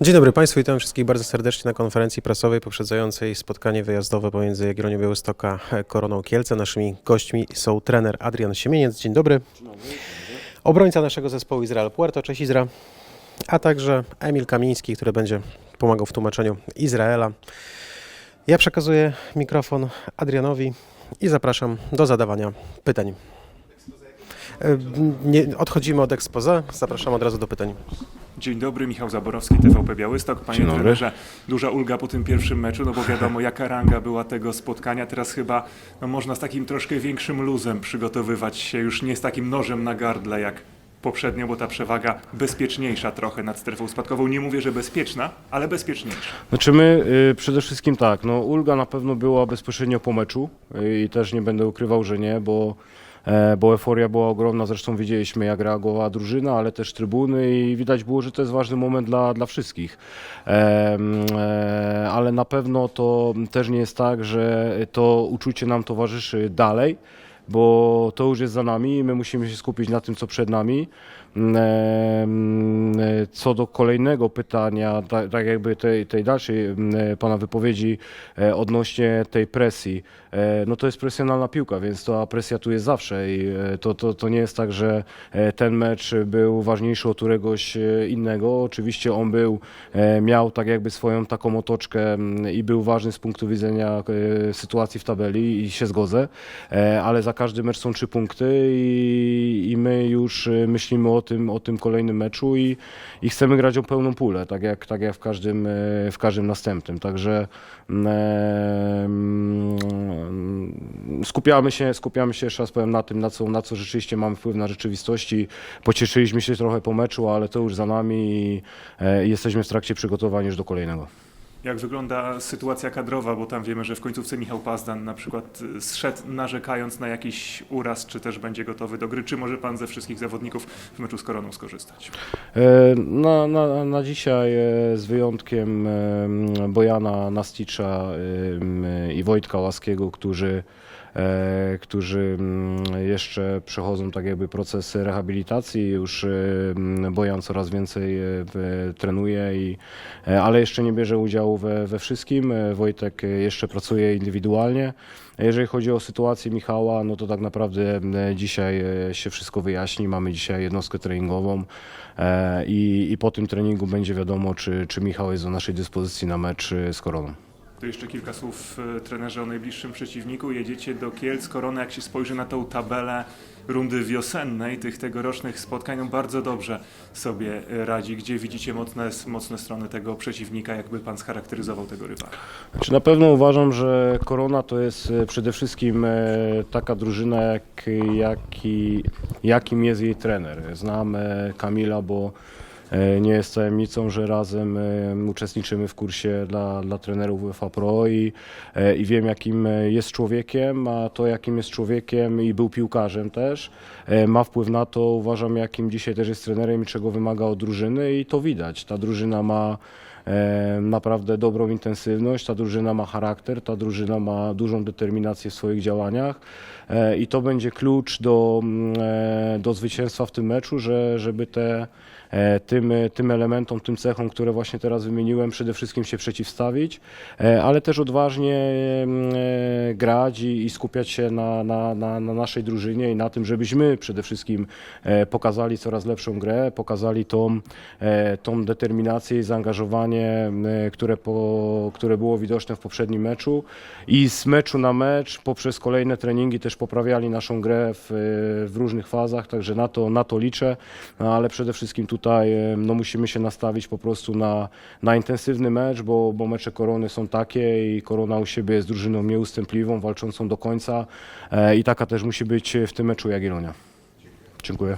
Dzień dobry Państwu, witam wszystkich bardzo serdecznie na konferencji prasowej poprzedzającej spotkanie wyjazdowe pomiędzy Jagiellonią Białystok a Koroną Kielce. Naszymi gośćmi są trener Adrian Siemieniec, dzień dobry. Obrońca naszego zespołu Izrael Puerto, cześć Izra. A także Emil Kamiński, który będzie pomagał w tłumaczeniu Izraela. Ja przekazuję mikrofon Adrianowi i zapraszam do zadawania pytań. E, Nie, odchodzimy od expose, zapraszam od razu do pytań. Dzień dobry, Michał Zaborowski, TVP Białystok. Panie Dzień dobry. trenerze, duża ulga po tym pierwszym meczu, no bo wiadomo jaka ranga była tego spotkania. Teraz chyba no, można z takim troszkę większym luzem przygotowywać się, już nie z takim nożem na gardle jak poprzednio, bo ta przewaga bezpieczniejsza trochę nad strefą spadkową. Nie mówię, że bezpieczna, ale bezpieczniejsza. Znaczy my y, przede wszystkim tak, no ulga na pewno była bezpośrednio po meczu y, i też nie będę ukrywał, że nie, bo, bo euforia była ogromna, zresztą widzieliśmy jak reagowała drużyna, ale też trybuny i widać było, że to jest ważny moment dla, dla wszystkich. Em, e, ale na pewno to też nie jest tak, że to uczucie nam towarzyszy dalej, bo to już jest za nami i my musimy się skupić na tym, co przed nami. Em, Co do kolejnego pytania, tak, jakby tej, tej dalszej em, pana wypowiedzi e, odnośnie tej presji, e, no to jest presjonalna piłka, więc ta presja tu jest zawsze i e, to, to, to nie jest tak, że e, ten mecz był ważniejszy od któregoś e, innego. Oczywiście on był, e, miał tak jakby swoją taką otoczkę i był ważny z punktu widzenia e, sytuacji w tabeli i się zgodzę, e, ale za każdy mecz są trzy punkty i, i my już e, myślimy o tym, o tym kolejnym meczu i, i chcemy grać o pełną pulę, tak jak, tak jak w, każdym, e, w każdym następnym. Także mm, em, skupiamy się, skupiamy się jeszcze raz powiem na tym, na co, na co rzeczywiście mamy wpływ na rzeczywistości. Pocieszyliśmy się trochę po meczu, ale to już za nami i e, jesteśmy w trakcie przygotowań już do kolejnego. Jak wygląda sytuacja kadrowa, bo tam wiemy, że w końcówce Michał Pazdan na przykład y, zszedł narzekając na jakiś uraz, czy też będzie gotowy do gry, czy może pan ze wszystkich zawodników w meczu z Koroną skorzystać? E, Na, na, na dzisiaj e, z wyjątkiem Bojana Nasticza i Wojtka Łaskiego, którzy, którzy mm, jeszcze przechodzą tak jakby proces rehabilitacji, już e, m, Bojan coraz więcej e, trenuje, i, e, ale jeszcze nie bierze udziału we, we wszystkim. E, Wojtek e, jeszcze pracuje indywidualnie. Jeżeli chodzi o sytuację Michała, no to tak naprawdę e, dzisiaj e, się wszystko wyjaśni. Mamy dzisiaj jednostkę treningową e, i, i po tym treningu będzie wiadomo, czy, czy Michał jest do naszej dyspozycji na mecz e, z Koroną. To jeszcze kilka słów e, trenerze o najbliższym przeciwniku. Jedziecie do Kielc. Korona, jak się spojrzy na tą tabelę rundy wiosennej, tych tegorocznych spotkań, no bardzo dobrze sobie radzi. Gdzie widzicie mocne, mocne strony tego przeciwnika? Jakby pan scharakteryzował tego rywala? Znaczy na pewno uważam, że Korona to jest e, przede wszystkim e, taka drużyna, jak, jaki, jakim jest jej trener. Znam Kamila, bo nie jest tajemnicą, że razem e, uczestniczymy w kursie dla, dla trenerów UEFA Pro i, e, i wiem, jakim e, jest człowiekiem, a to, jakim jest człowiekiem i był piłkarzem też, e, ma wpływ na to, uważam, jakim dzisiaj też jest trenerem i czego wymaga od drużyny i to widać. Ta drużyna ma e, naprawdę dobrą intensywność, ta drużyna ma charakter, ta drużyna ma dużą determinację w swoich działaniach e, i to będzie klucz do, mm, e, do zwycięstwa w tym meczu, że, żeby te, e, tym, tym elementom, tym cechom, które właśnie teraz wymieniłem, przede wszystkim się przeciwstawić, e, ale też odważnie e, grać i, i skupiać się na, na, na, na naszej drużynie i na tym, żebyśmy przede wszystkim e, pokazali coraz lepszą grę, pokazali tą, e, tą determinację i zaangażowanie, e, które, po, które było widoczne w poprzednim meczu. I z meczu na mecz poprzez kolejne treningi też poprawiali naszą grę w, w różnych fazach, także na to, na to liczę, no, ale przede wszystkim tutaj no, musimy się nastawić po prostu na, na intensywny mecz, bo, bo mecze Korony są takie i Korona u siebie jest drużyną nieustępliwą, walczącą do końca e, i taka też musi być w tym meczu Jagiellonia. Dziękuję.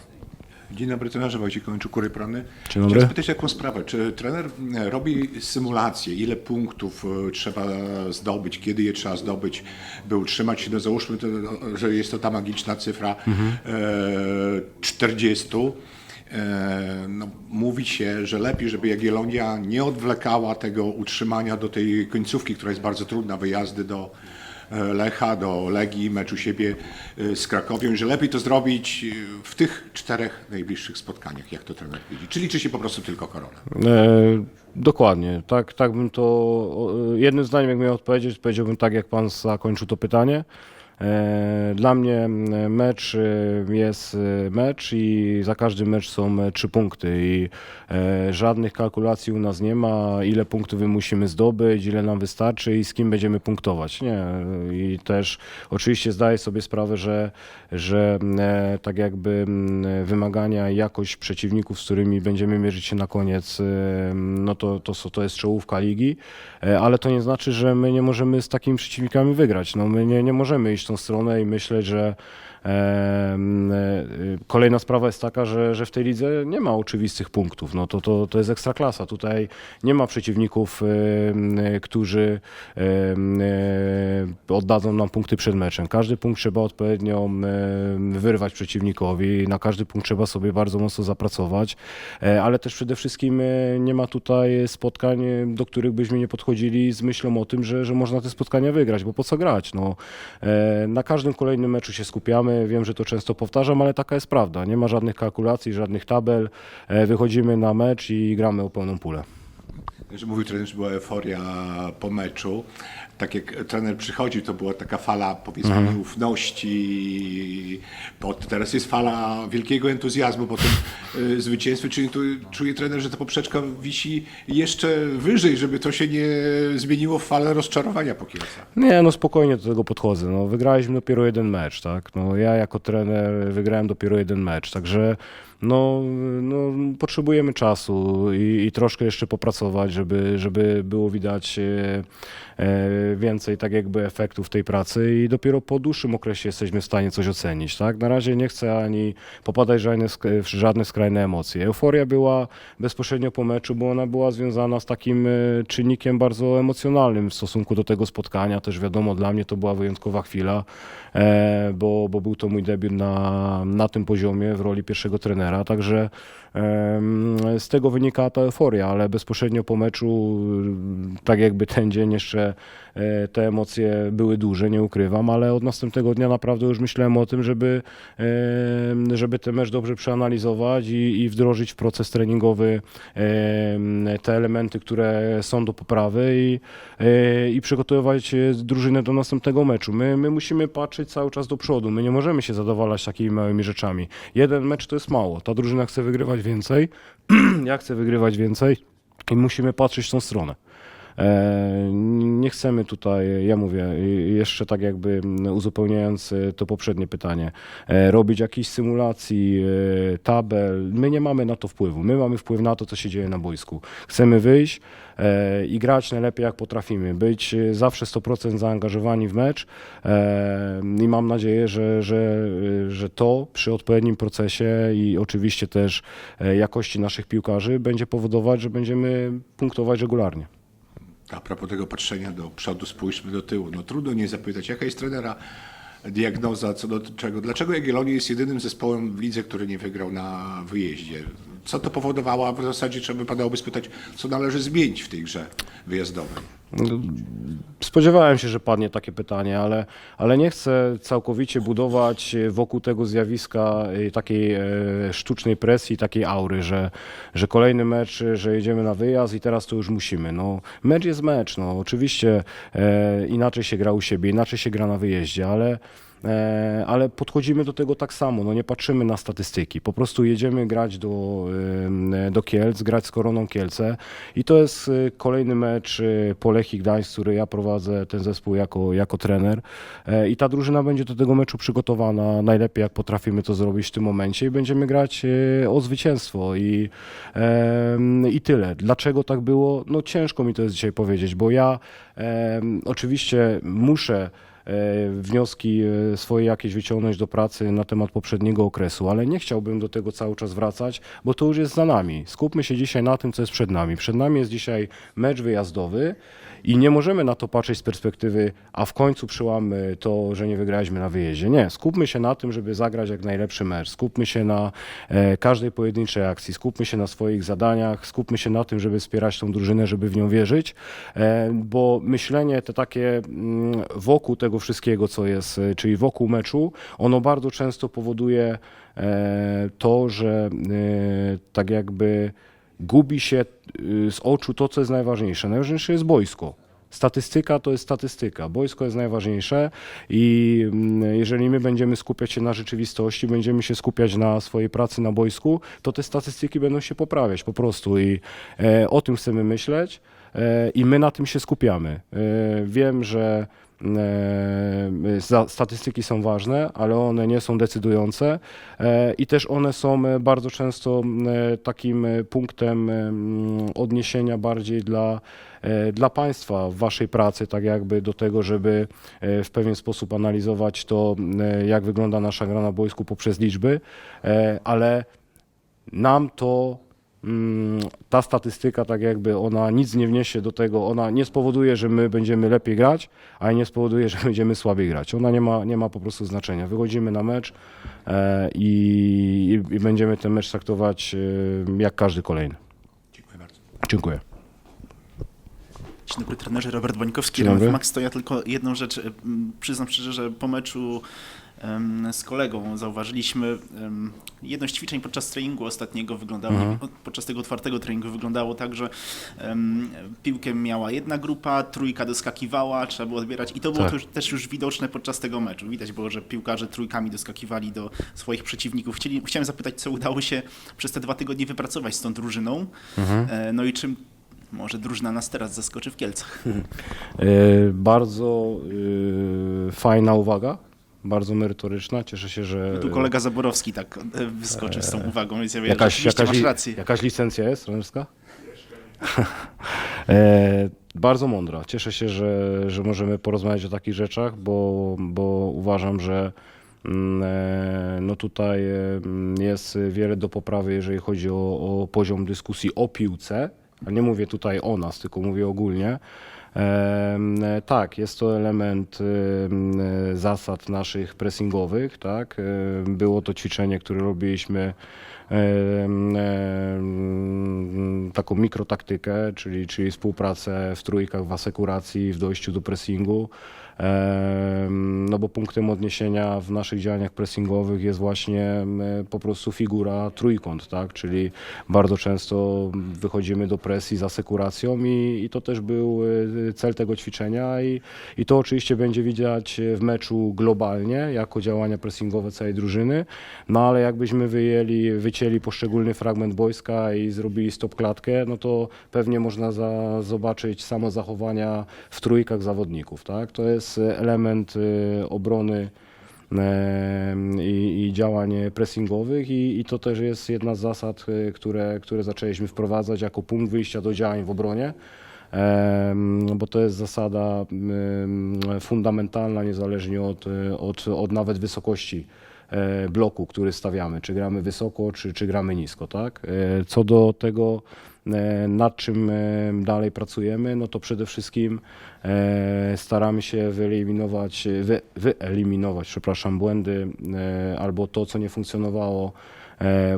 Dzień dobry, trenerze Wojciech Kończuk, Kury Prany. Dzień dobry. Chciałem spytać taką sprawę, czy trener e, robi symulację, ile punktów e, trzeba zdobyć, kiedy je trzeba zdobyć, by utrzymać się, no załóżmy, to, że jest to ta magiczna cyfra e, 40. E, no, mówi się, że lepiej, żeby Jagiellonia nie odwlekała tego utrzymania do tej końcówki, która jest bardzo trudna, wyjazdy do, e, Lecha, do Legii, mecz u siebie e, z Krakowią, że lepiej to zrobić w tych czterech najbliższych spotkaniach, jak to trener widzi. Czy liczy się po prostu tylko korona? E, dokładnie, tak, tak bym to, jednym zdaniem jak miał odpowiedzieć, powiedziałbym tak, jak pan zakończył to pytanie. E, Dla mnie mecz e, jest e, mecz i za każdy mecz są trzy punkty i żadnych kalkulacji u nas nie ma, ile punktów my musimy zdobyć, ile nam wystarczy i z kim będziemy punktować. Nie. I też oczywiście zdaję sobie sprawę, że, że tak jakby wymagania jakość przeciwników, z którymi będziemy mierzyć się na koniec, no to, to, to jest czołówka ligi, ale to nie znaczy, że my nie możemy z takimi przeciwnikami wygrać. No, my nie, nie możemy iść tą stronę i myśleć, że kolejna sprawa jest taka, że, że w tej lidze nie ma oczywistych punktów. No to, to, to jest ekstraklasa. Tutaj nie ma przeciwników, którzy e, oddadzą nam punkty przed meczem. Każdy punkt trzeba odpowiednio wyrwać przeciwnikowi. Na każdy punkt trzeba sobie bardzo mocno zapracować, E, ale też przede wszystkim e, nie ma tutaj spotkań, do których byśmy nie podchodzili z myślą o tym, że, że można te spotkania wygrać, bo po co grać? No, na każdym kolejnym meczu się skupiamy. Wiem, że to często powtarzam, ale taka jest prawda. Nie ma żadnych kalkulacji, żadnych tabel. E, Wychodzimy na mecz i gramy o pełną pulę. Że mówił trener, że była euforia po meczu. Tak jak trener przychodził, to była taka fala, powiedzmy, nieufności. Pod, teraz jest fala wielkiego entuzjazmu po tym y, zwycięstwie. Czyli tu czuje trener, że ta poprzeczka wisi jeszcze wyżej, żeby to się nie zmieniło w falę rozczarowania po Kielcach. Nie, no spokojnie do tego podchodzę. No, wygraliśmy dopiero jeden mecz, tak? No, ja jako trener wygrałem dopiero jeden mecz, także no, no, potrzebujemy czasu i, i troszkę jeszcze popracować, żeby, żeby było widać e, e, więcej tak jakby efektów tej pracy i dopiero po dłuższym okresie jesteśmy w stanie coś ocenić, tak? Na razie nie chcę ani popadać w żadne, skrajne emocje. Euforia była bezpośrednio po meczu, bo ona była związana z takim e, czynnikiem bardzo emocjonalnym w stosunku do tego spotkania. Też wiadomo, dla mnie to była wyjątkowa chwila, e, bo, bo był to mój debiut na, na tym poziomie w roli pierwszego trenera, także z tego wynika ta euforia, ale bezpośrednio po meczu, y, tak jakby ten dzień jeszcze e, te emocje były duże, nie ukrywam, ale od następnego dnia naprawdę już myślałem o tym, żeby, żeby ten mecz dobrze przeanalizować i, i wdrożyć w proces treningowy te elementy, które są do poprawy i, e, i przygotowywać e, drużynę do następnego meczu. My, my musimy patrzeć cały czas do przodu, my nie możemy się zadowalać takimi małymi rzeczami. Jeden mecz to jest mało, ta drużyna chce wygrywać więcej, ja chcę wygrywać więcej i musimy patrzeć w tą stronę. E, Nie chcemy tutaj, ja mówię, jeszcze tak jakby uzupełniając e, to poprzednie pytanie, e, robić jakichś symulacji, tabel. My nie mamy na to wpływu. My mamy wpływ na to, co się dzieje na boisku. Chcemy wyjść i grać najlepiej jak potrafimy. Być zawsze 100% zaangażowani w mecz i mam nadzieję, że, że, że to przy odpowiednim procesie i oczywiście też jakości naszych piłkarzy będzie powodować, że będziemy punktować regularnie. A propos tego patrzenia do przodu, spójrzmy do tyłu. No trudno nie zapytać, jaka jest trenera diagnoza co do czego? Dlaczego Jagiellonii jest jedynym zespołem w lidze, który nie wygrał na wyjeździe? Co to powodowało? A w zasadzie trzeba wypadałoby spytać, co należy zmienić w tej grze wyjazdowej? Spodziewałem się, że padnie takie pytanie, ale, ale nie chcę całkowicie budować wokół tego zjawiska y, takiej e, sztucznej presji, takiej aury, że, że kolejny mecz, że jedziemy na wyjazd i teraz to już musimy. No, mecz jest mecz, no, oczywiście e, inaczej się gra u siebie, inaczej się gra na wyjeździe, ale ale podchodzimy do tego tak samo, no nie patrzymy na statystyki, po prostu jedziemy grać do, e, do Kielc, grać z Koroną Kielce i to jest e, kolejny mecz e, po Lechii Gdańsk, który ja prowadzę ten zespół jako, jako trener E, i ta drużyna będzie do tego meczu przygotowana najlepiej jak potrafimy to zrobić w tym momencie i będziemy grać e, o zwycięstwo i, i tyle. Dlaczego tak było? No ciężko mi to jest dzisiaj powiedzieć, bo ja oczywiście muszę e, wnioski e, swoje jakieś wyciągnąć do pracy na temat poprzedniego okresu, ale nie chciałbym do tego cały czas wracać, bo to już jest za nami. Skupmy się dzisiaj na tym, co jest przed nami. Przed nami jest dzisiaj mecz wyjazdowy i nie możemy na to patrzeć z perspektywy, a w końcu przyłamy to, że nie wygraliśmy na wyjeździe. Nie, skupmy się na tym, żeby zagrać jak najlepszy mecz. Skupmy się na e, każdej pojedynczej akcji, skupmy się na swoich zadaniach, skupmy się na tym, żeby wspierać tą drużynę, żeby w nią wierzyć, e, bo myślenie te takie mm, wokół tego tego wszystkiego, co jest, e, czyli wokół meczu, ono bardzo często powoduje e, to, że e, tak jakby gubi się z oczu to, co jest najważniejsze. Najważniejsze jest boisko. Statystyka to jest statystyka. Boisko jest najważniejsze i mm, jeżeli my będziemy skupiać się na rzeczywistości, będziemy się skupiać na swojej pracy na boisku, to te statystyki będą się poprawiać po prostu i o tym chcemy myśleć i my na tym się skupiamy. Wiem, że statystyki są ważne, ale one nie są decydujące e, i też one są e, bardzo często e, takim e, punktem e, odniesienia bardziej dla, e, dla państwa w waszej pracy, tak jakby do tego, żeby e, w pewien sposób analizować to, e, jak wygląda nasza gra na boisku poprzez liczby, e, ale nam to ta statystyka, tak jakby ona nic nie wniesie do tego, ona nie spowoduje, że my będziemy lepiej grać, a nie spowoduje, że będziemy słabiej grać. Ona nie ma, nie ma po prostu znaczenia. Wychodzimy na mecz e, i, i będziemy ten mecz traktować e, jak każdy kolejny. Dziękuję bardzo. Dziękuję. Dzień dobry, trenerze Robert Bańkowski, Dzień dobry. Max. To ja tylko jedną rzecz, em, przyznam szczerze, że po meczu z kolegą zauważyliśmy jedno z ćwiczeń podczas treningu ostatniego wyglądało, Mhm. od- podczas tego otwartego treningu wyglądało tak, że piłkę miała jedna grupa, trójka doskakiwała, trzeba było odbierać i to było Tak. też, też już widoczne podczas tego meczu. Widać było, że piłkarze trójkami doskakiwali do swoich przeciwników. Chcieli, chciałem zapytać, co udało się przez te dwa tygodnie wypracować z tą drużyną, Mhm. e, no i czym może drużyna nas teraz zaskoczy w Kielcach. E, bardzo e, fajna uwaga, bardzo merytoryczna. Cieszę się, że No tu kolega Zaborowski tak e, wyskoczył z tą uwagą, więc ja wiem, Jakaś, że jakaś, masz rację. jakaś licencja jest trenerska? e, bardzo mądra. Cieszę się, że, że możemy porozmawiać o takich rzeczach, bo, bo uważam, że mm, e, no tutaj e, mm, jest wiele do poprawy, jeżeli chodzi o, o poziom dyskusji o piłce. A nie mówię tutaj o nas, tylko mówię ogólnie. Tak, jest to element em, zasad naszych pressingowych, tak. Było to ćwiczenie, które robiliśmy taką mikrotaktykę, czyli, czyli współpracę w trójkach, w asekuracji, w dojściu do pressingu. No bo punktem odniesienia w naszych działaniach pressingowych jest właśnie po prostu figura trójkąt, tak? Czyli bardzo często wychodzimy do presji z asekuracją i, i to też był e, cel tego ćwiczenia i, i to oczywiście będzie widać w meczu globalnie jako działania pressingowe całej drużyny, no ale jakbyśmy wyjęli, wycięli poszczególny fragment boiska i zrobili stop klatkę, no to pewnie można za, zobaczyć samo zachowania w trójkach zawodników, tak? To jest element e, obrony em, i, i działań pressingowych i, i to też jest jedna z zasad, e, które, które zaczęliśmy wprowadzać jako punkt wyjścia do działań w obronie. Em, Bo to jest zasada em, fundamentalna, niezależnie od, e, od, od nawet wysokości e, bloku, który stawiamy, czy gramy wysoko, czy, czy gramy nisko, tak? E, Co do tego, e, nad czym e, dalej pracujemy, no to przede wszystkim e, staramy się wyeliminować, wy, wyeliminować, przepraszam, błędy e, albo to, co nie funkcjonowało e,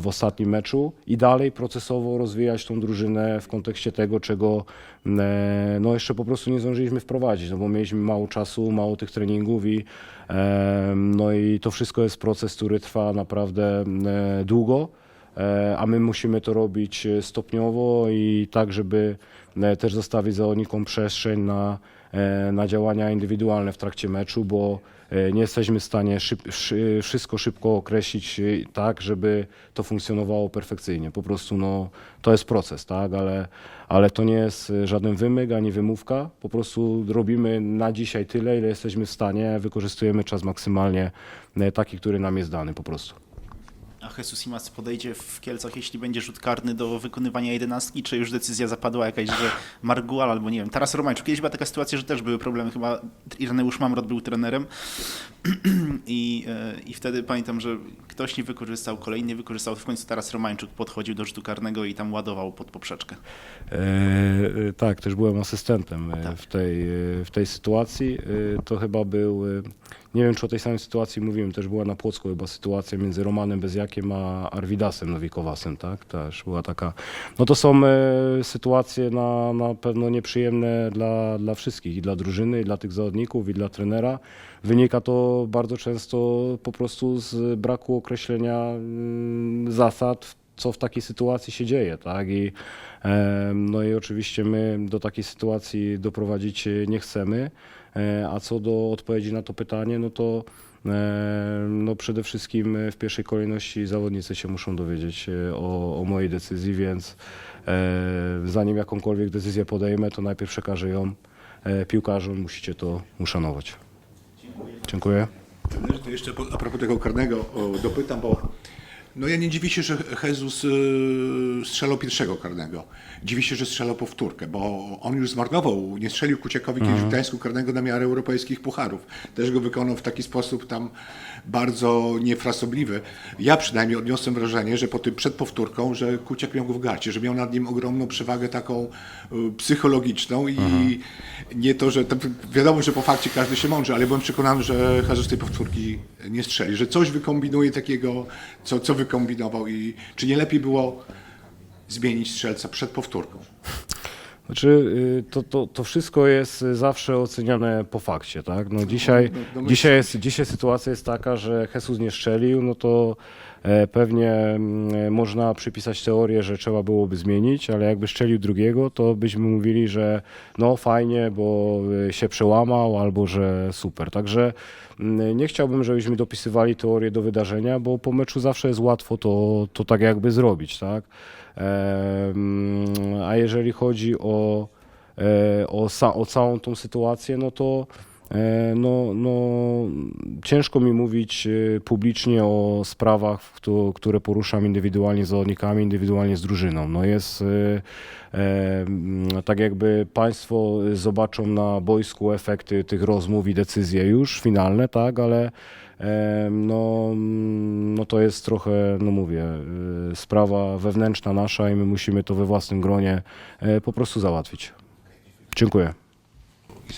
w ostatnim meczu i dalej procesowo rozwijać tą drużynę w kontekście tego, czego e, no jeszcze po prostu nie zdążyliśmy wprowadzić, no bo mieliśmy mało czasu, mało tych treningów i e, no i to wszystko jest proces, który trwa naprawdę e, długo, e, a my musimy to robić e, stopniowo i tak, żeby e, też zostawić zawodnikom przestrzeń na, e, na działania indywidualne w trakcie meczu, bo e, nie jesteśmy w stanie szyb, szy, wszystko szybko określić e, tak, żeby to funkcjonowało perfekcyjnie. Po prostu no, to jest proces, tak, ale, ale to nie jest e, żaden wymyk ani wymówka. Po prostu robimy na dzisiaj tyle, ile jesteśmy w stanie, wykorzystujemy czas maksymalnie e, taki, który nam jest dany po prostu. A Jesus Imas podejdzie w Kielcach, jeśli będzie rzut karny do wykonywania jedenastki, czy już decyzja zapadła jakaś, że Margual albo nie wiem, Taras Romańczuk. Kiedyś była taka sytuacja, że też były problemy, chyba Ireneusz Mamrot był trenerem i, e, i wtedy pamiętam, że ktoś nie wykorzystał, kolejny nie wykorzystał, w końcu Taras Romańczuk podchodził do rzutu karnego i tam ładował pod poprzeczkę. E, e, tak, też byłem asystentem e, Tak. w, tej, w tej sytuacji. To chyba był nie wiem czy o tej samej sytuacji mówiłem, też była na Płocku chyba sytuacja między Romanem Bezjakiem a Arwidasem Nowikowasem, tak? Też była taka. No to są sytuacje na, na pewno nieprzyjemne dla, dla wszystkich, i dla drużyny, i dla tych zawodników, i dla trenera. Wynika to bardzo często po prostu z braku określenia mm, zasad, co w takiej sytuacji się dzieje, tak? I, no i oczywiście my do takiej sytuacji doprowadzić nie chcemy. E, A co do odpowiedzi na to pytanie, no to no przede wszystkim w pierwszej kolejności zawodnicy się muszą dowiedzieć e, o, o mojej decyzji, więc e, zanim jakąkolwiek decyzję podejmę, to najpierw przekażę ją piłkarzom, musicie to uszanować. Dziękuję. Jeszcze a propos tego karnego dopytam, bo no ja nie dziwię się, że Jesus y, strzelał pierwszego karnego. Dziwię się, że strzelał powtórkę, bo on już zmarnował, nie strzelił Kuciakowi kiedyś w Gdańsku karnego na miarę europejskich pucharów. Też go wykonał w taki sposób tam bardzo niefrasobliwy. Ja przynajmniej odniosłem wrażenie, że po tym przed powtórką, że Kuciak miał go w garcie, że miał nad nim ogromną przewagę taką y, psychologiczną i nie to, że to wiadomo, że po fakcie każdy się mądrzy, ale byłem przekonany, że Jesus tej powtórki nie strzeli, że coś wykombinuje takiego, co, co wykombinował i czy nie lepiej było zmienić strzelca przed powtórką? Znaczy, y, to, to, to wszystko jest zawsze oceniane po fakcie, tak? No dzisiaj, no my- dzisiaj, jest, dzisiaj sytuacja jest taka, że Jesus nie strzelił, no to e, pewnie mm, można przypisać teorię, że trzeba byłoby zmienić, ale jakby strzelił drugiego, to byśmy mówili, że no fajnie, bo y, się przełamał, albo że super. Także mm, nie chciałbym, żebyśmy dopisywali teorię do wydarzenia, bo po meczu zawsze jest łatwo to, to tak jakby zrobić, tak? A jeżeli chodzi o, e, o, o całą tą sytuację, no to no, no, ciężko mi mówić e, publicznie o sprawach, które poruszam indywidualnie z zawodnikami, indywidualnie z drużyną. No jest e, e, tak jakby Państwo zobaczą na boisku efekty tych rozmów i decyzje już finalne, tak, ale No, no to jest trochę, no mówię, sprawa wewnętrzna nasza i my musimy to we własnym gronie e, po prostu załatwić. Dziękuję.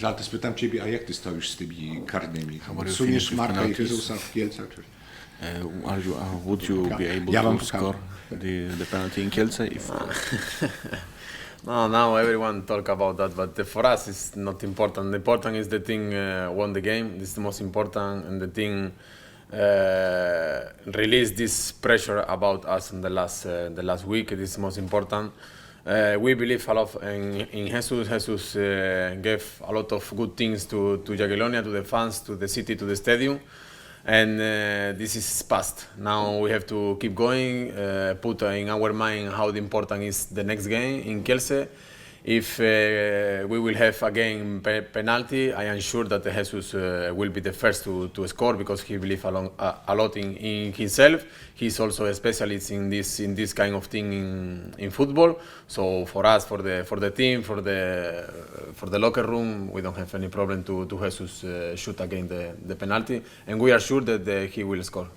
To spytam Ciebie, a jak Ty stoisz z tymi karnymi? Suniesz Marka i? Jezusa w Kielcach? Czy... Uh, are you, uh, would you be able Ja to score the, the penalty in Kielce? If, No, now everyone talk about that, but for us it's not important. The important is the team uh, won the game. This is the most important, and the team uh, released this pressure about us in the last uh, the last week. This is most important. Uh, we believe a lot in, in Jesus. Jesus uh, gave a lot of good things to to Jagiellonia, to the fans, to the city, to the stadium and uh, this is past. Now we have to keep going, uh, put in our mind how important is the next game in Kielce. If uh, we will have again pe- penalty, I am sure that Jesus uh, will be the first to, to score because he believes a, a, lot in, in himself. He's also a specialist in this in this kind of thing in, in football. So for us, for the for the team, for the for the locker room, we don't have any problem to to Jesus uh, shoot again the, the penalty, and we are sure that he will score.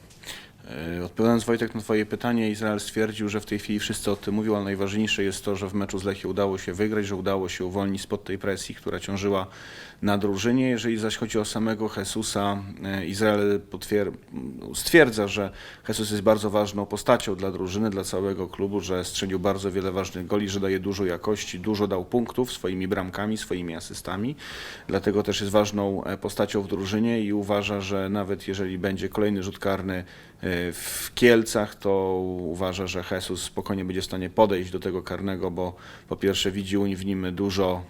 E, Odpowiadając Wojtek na Twoje pytanie, Izrael stwierdził, że w tej chwili wszyscy o tym mówią, ale najważniejsze jest to, że w meczu z Lechią udało się wygrać, że udało się uwolnić spod tej presji, która ciążyła na drużynie. Jeżeli zaś chodzi o samego Jesusa, e, Izrael stwierdza, że Jesus jest bardzo ważną postacią dla drużyny, dla całego klubu, że strzelił bardzo wiele ważnych goli, że daje dużo jakości, dużo dał punktów swoimi bramkami, swoimi asystami. Dlatego też jest ważną e, postacią w drużynie i uważa, że nawet jeżeli będzie kolejny rzut karny e, w Kielcach, to uważa, że Jesus spokojnie będzie w stanie podejść do tego karnego, bo po pierwsze widzi w nim dużo,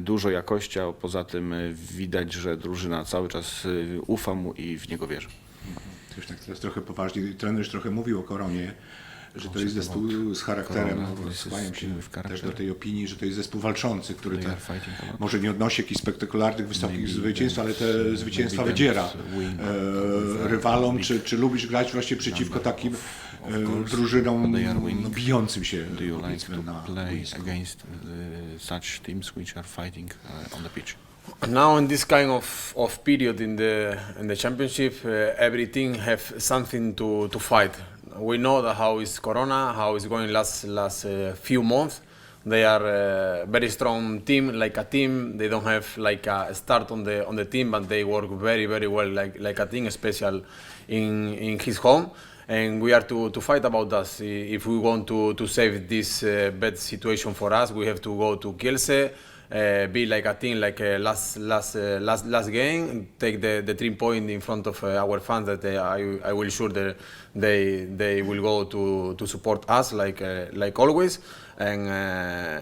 dużo jakości, a poza tym e, widać, że drużyna cały czas e, ufa mu i w niego wierzy. Już tak teraz trochę poważnie. Trener już trochę mówił o Koronie, że to jest zespół z charakterem. Skłaniam się też do tej opinii, że to jest zespół walczący, który te, może nie odnosi jakichś spektakularnych, wysokich Maybe zwycięstw, ale te zwycięstwa wydziera e, rywalom. Czy, czy lubisz grać właśnie przeciwko takim drużynom no, bijącym się Do you like to na play against such teams which are fighting on the pitch? Now in this kind of, of period in the in the championship, uh, every team have something to, to fight. We know that how is Corona, how is going last last uh, few months, They are a very strong team, like a team. They don't have like a start on the on the team, but they work very very well, like like a team, special in in his home. And we are to, to fight about that. If we want to, to save this uh, bad situation for us, we have to go to Kielce, uh, be like a team, like uh, last last uh, last last game, take the, the three point in front of uh, our fans. That they, I I will sure that they they will go to, to support us like uh, like always, and uh,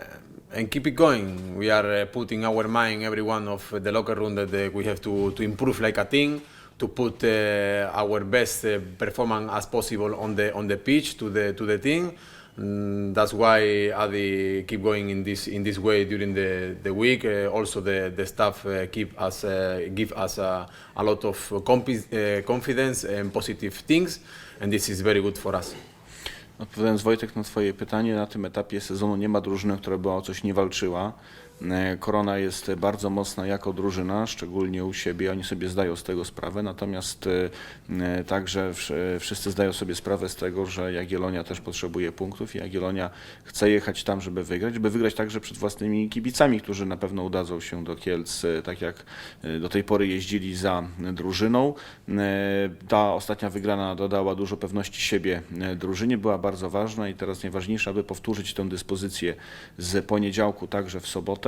and keep it going. We are putting our mind every one of the locker room that we have to to improve like a team to put our best performance as possible on the on the pitch to the to the team. Mm, that's why Adi keep going in this in this way during the, the week. Uh, also, the, the staff uh, keep us uh, give us uh, a lot of uh, confidence and positive things, and this is very good for us. Odpowiadając Wojtek na Twoje pytanie, na tym etapie sezonu nie ma drużyny, która by o coś nie walczyła. E, Korona jest bardzo mocna jako drużyna, szczególnie u siebie. Oni sobie zdają z tego sprawę, natomiast e, e, także wsz- wszyscy zdają sobie sprawę z tego, że Jagiellonia też potrzebuje punktów i Jagiellonia chce jechać tam, żeby wygrać, żeby wygrać także przed własnymi kibicami, którzy na pewno udadzą się do Kielc, tak jak do tej pory jeździli za drużyną. Ta ostatnia wygrana dodała dużo pewności siebie drużynie, była bardzo ważna i teraz najważniejsze, aby powtórzyć tę dyspozycję z poniedziałku także w sobotę.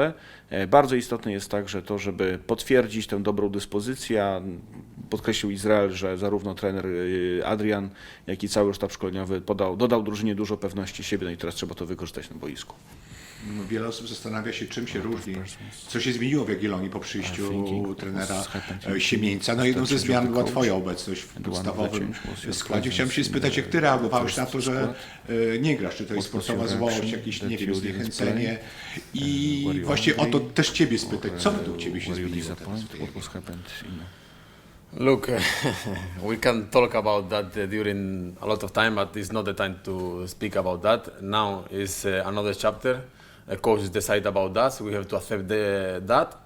E, Bardzo istotne jest także to, żeby potwierdzić tę dobrą dyspozycję. Podkreślił Izrael, że zarówno trener e, Adrian, jak i cały sztab szkoleniowy podał, dodał drużynie dużo pewności siebie, no i teraz trzeba to wykorzystać na boisku. Wiele osób zastanawia się, czym się różni, co się zmieniło w Jagiellonii po przyjściu trenera e, Siemieńca. No jedną ze zmian była Twoja obecność w podstawowym składzie. Chciałem się spytać, jak Ty reagowałeś na to, że e, nie grasz, czy to jest sportowa złość, jakieś, nie wiem, zniechęcenie? i właśnie o to też Ciebie spytać, co według Ciebie się zmieniło teraz Look, we can talk about that uh, during a lot of time, but it's not the time to speak about that. Now is uh, another chapter. A coach decide about that. We have to accept the, that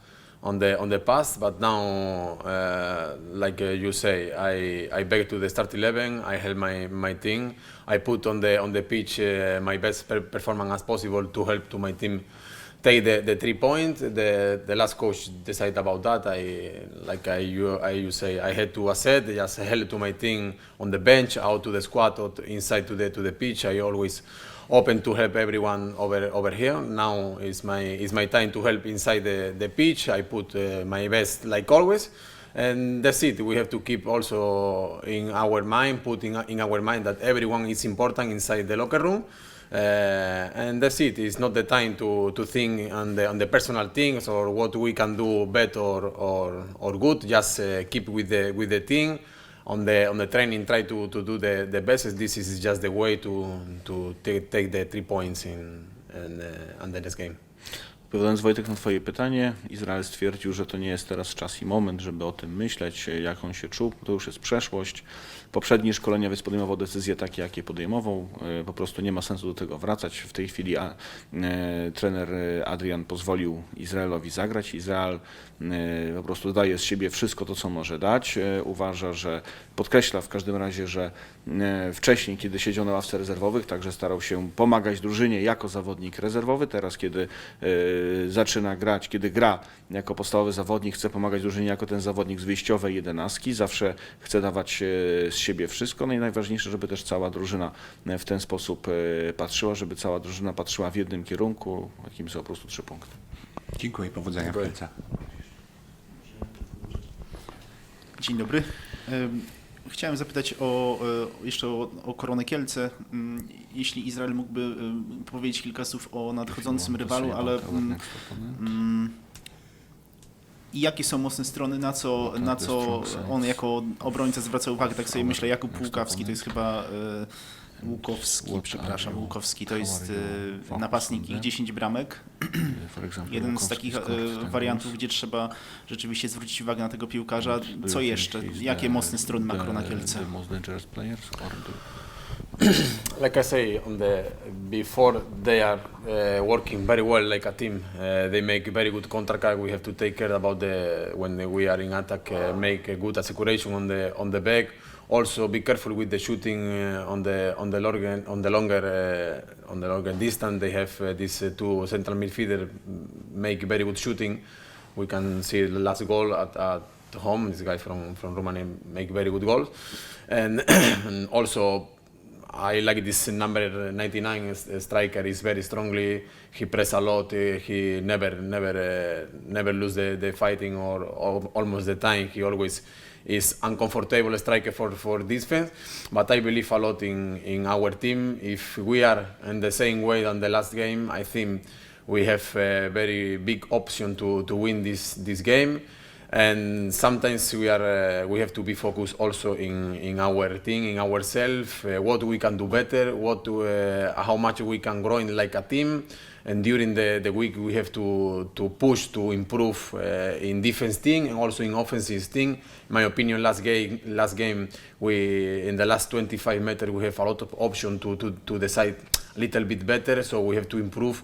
on the on the past. But now, uh, like uh, you say, I I back to the start eleven. I help my my team. I put on the on the pitch uh, my best per- performance as possible to help to my team take the, the three points. The the last coach decide about that. I like I you I you say I had to assess just help to my team on the bench, out to the squad, or to inside to the to the pitch. I always open to help everyone over over here. Now is my is my time to help inside the, the pitch. I put uh, my best like always. And that's it. We have to keep also in our mind, putting in our mind that everyone is important inside the locker room. Uh, and that's it. It's not the time to, to think on the, on the personal things or what we can do better or, or, or good. Just uh, keep with the, with the team. On the, on the training, try to, to do the, the best. This is just the way to, to take, take the three points in, in, uh, in the next game. Odpowiadając Wojtek na Twoje pytanie, Izrael stwierdził, że to nie jest teraz czas i moment, żeby o tym myśleć, jak on się czuł. To już jest przeszłość. Poprzedni szkoleniowiec podejmował decyzje takie, jakie podejmował. E, Po prostu nie ma sensu do tego wracać. W tej chwili a, e, trener e, Adrian pozwolił Izraelowi zagrać. Izrael e, po prostu daje z siebie wszystko to, co może dać. E, Uważa, że podkreśla w każdym razie, że e, wcześniej, kiedy siedział na ławce rezerwowych, także starał się pomagać drużynie jako zawodnik rezerwowy. Teraz, kiedy e, zaczyna grać, kiedy gra jako podstawowy zawodnik, chce pomagać drużynie jako ten zawodnik z wyjściowej jedenastki. Zawsze chce dawać e, z siebie wszystko. No i najważniejsze, żeby też cała drużyna e, w ten sposób patrzyła, żeby cała drużyna patrzyła w jednym kierunku, jakim są po prostu trzy punkty. Dziękuję, powodzenia w Kielcach. Dzień dobry. Em, Chciałem zapytać o, e, jeszcze o, o Koronę Kielce. Mm, Jeśli Izrael mógłby em, powiedzieć kilka słów o nadchodzącym rywalu, ale mm, mm, i jakie są mocne strony, na co, na co on jako obrońca zwraca uwagę, tak sobie myślę, Jakub Łukawski to jest chyba e, Łukowski, przepraszam, Łukowski to jest e, napastnik ich 10 bramek. Jeden z takich e, wariantów, gdzie trzeba rzeczywiście zwrócić uwagę na tego piłkarza. Co jeszcze? Jakie mocne strony ma Korona Kielce? like I say on the before they are uh, working very well like a team uh, they make very good contact we have to take care about the when we are in attack uh, make a good assecuration on the on the back Also, be careful with the shooting uh, on the on the longer on the longer uh, on the longer distance. They have uh, these uh, two central midfielder make very good shooting. We can see the last goal at, at home. This guy from from Romania make very good goals, and, and also I like this number 99 striker. is very strongly. He press a lot. uh, He never, never, uh, never lose the, the fighting or, or almost the time. He always is uncomfortable striker for, for defense. But I believe a lot in, in our team. If we are in the same way than the last game, I think we have a very big option to, to win this, this game and sometimes we are uh, we have to be focused also in in our thing in ourselves uh, what we can do better what uh, how much we can grow in like a team and during the, the week we have to to push to improve uh, in defense thing and also in offensive thing in my opinion last game last game we in the last 25 meters we have a lot of option to to, to decide a little bit better. So we have to improve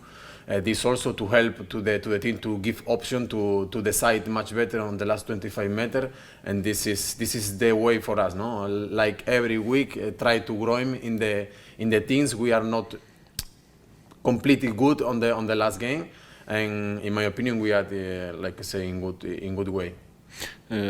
uh, this also to help to the to the team to give option to to decide much better on the last 25 meter. And this is this is the way for us no? Like every week uh, try to grow him in the in the teams. We are not completely good on the on the last game. And in my opinion we are uh, like I say in good in good way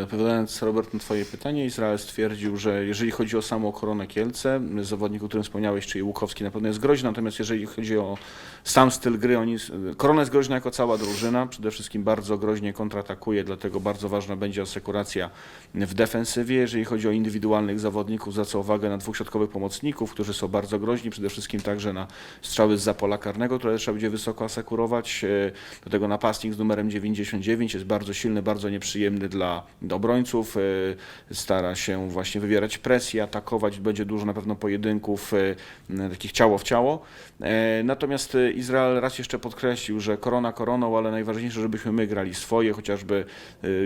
Odpowiadając Robert na Twoje pytanie, Izrael stwierdził, że jeżeli chodzi o samą koronę Kielce, zawodnik, o którym wspomniałeś, czyli Łukowski na pewno jest groźny, natomiast jeżeli chodzi o sam styl gry, oni, korona jest groźna jako cała drużyna, przede wszystkim bardzo groźnie kontratakuje, dlatego bardzo ważna będzie asekuracja w defensywie. Jeżeli chodzi o indywidualnych zawodników, zwraca uwagę na dwóch środkowych pomocników, którzy są bardzo groźni, przede wszystkim także na strzały z pola karnego, które trzeba będzie wysoko asekurować. E, Do tego napastnik z numerem 99 jest bardzo silny, bardzo nieprzyjemny dla obrońców. E, Stara się właśnie wywierać presję, atakować. Będzie dużo na pewno pojedynków e, takich ciało w ciało. E, Natomiast Izrael raz jeszcze podkreślił, że korona koroną, ale najważniejsze, żebyśmy my grali swoje, chociażby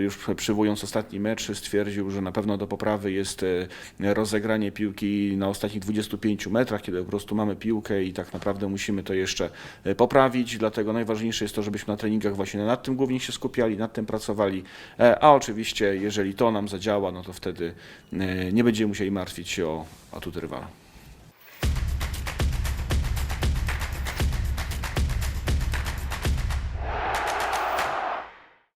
już przywołując ostatni mecz stwierdził, że na pewno do poprawy jest rozegranie piłki na ostatnich 25 metrach, kiedy po prostu mamy piłkę i tak naprawdę musimy to jeszcze poprawić, dlatego najważniejsze jest to, żebyśmy na treningach właśnie nad tym głównie się skupiali, nad tym pracowali, E, a oczywiście jeżeli to nam zadziała, no to wtedy e, nie będziemy musieli martwić się o atuty rywala.